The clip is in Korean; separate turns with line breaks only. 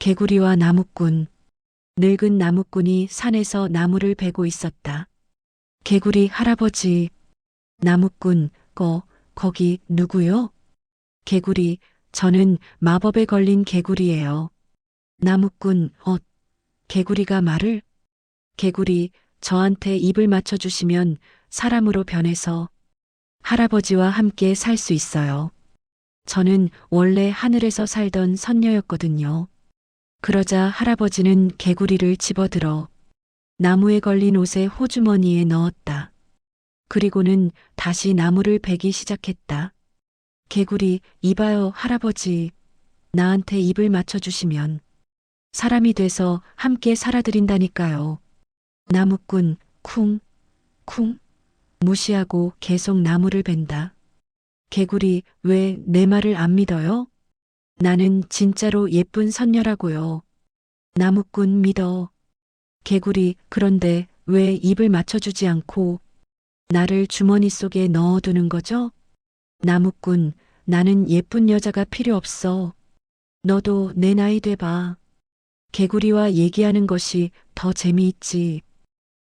개구리와 나무꾼. 늙은 나무꾼이 산에서 나무를 베고 있었다. 개구리 할아버지. 나무꾼, 거, 거기 누구요? 개구리, 저는 마법에 걸린 개구리예요. 나무꾼, 어, 개구리가 말을? 개구리, 저한테 입을 맞춰주시면 사람으로 변해서 할아버지와 함께 살 수 있어요. 저는 원래 하늘에서 살던 선녀였거든요. 그러자 할아버지는 개구리를 집어들어 나무에 걸린 옷의 호주머니에 넣었다. 그리고는 다시 나무를 베기 시작했다. 개구리, 이봐요, 할아버지. 나한테 입을 맞춰주시면 사람이 돼서 함께 살아드린다니까요. 나무꾼, 쿵, 쿵. 무시하고 계속 나무를 벤다. 개구리, 왜 내 말을 안 믿어요? 나는 진짜로 예쁜 선녀라고요. 나무꾼 믿어. 개구리, 그런데 왜 입을 맞춰주지 않고 나를 주머니 속에 넣어두는 거죠? 나무꾼, 나는 예쁜 여자가 필요 없어. 너도 내 나이 돼봐. 개구리와 얘기하는 것이 더 재미있지.